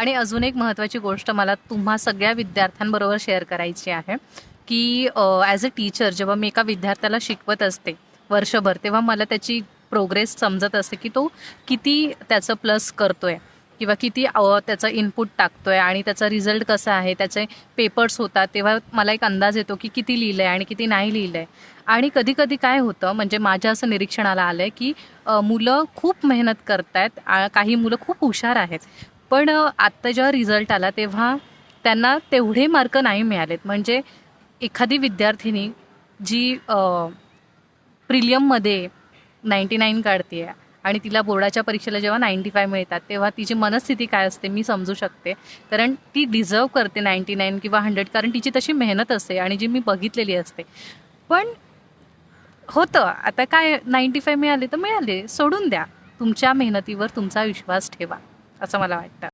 आणि अजून एक महत्त्वाची गोष्ट मला तुम्हा सगळ्या विद्यार्थ्यांबरोबर शेअर करायची आहे की ॲज अ टीचर जेव्हा मी एका विद्यार्थ्याला शिकवत असते वर्षभर तेव्हा मला त्याची प्रोग्रेस समजत असते की तो किती त्याचं प्लस करतोय किंवा किती त्याचा त्याचं इनपुट टाकतोय आणि त्याचा रिझल्ट कसा आहे त्याचे पेपर्स होतात तेव्हा मला एक अंदाज येतो की किती लिहिलं आहे आणि किती नाही लिहिलं आहे आणि कधी कधी काय होतं म्हणजे माझ्या असं निरीक्षणाला आलं आहे की मुलं खूप मेहनत करतायत काही मुलं खूप हुशार आहेत पण आत्ता जेव्हा रिझल्ट आला तेव्हा त्यांना तेवढे मार्क नाही मिळालेत. म्हणजे एखादी विद्यार्थिनी जी प्रिलियममध्ये नाईंटी नाईन काढते आणि तिला बोर्डाच्या परीक्षेला जेव्हा नाईंटी फाय मिळतात तेव्हा तिची मनस्थिती काय असते मी समजू शकते. कारण ती डिझर्व करते नाईंटी नाईन किंवा हंड्रेड कारण तिची तशी मेहनत असते आणि जी मी बघितलेली असते. पण होतं. आता काय नाईंटी फाय मिळाले तर मिळाले. सोडून द्या. तुमच्या मेहनतीवर तुमचा विश्वास ठेवा. असं मला वाटतं.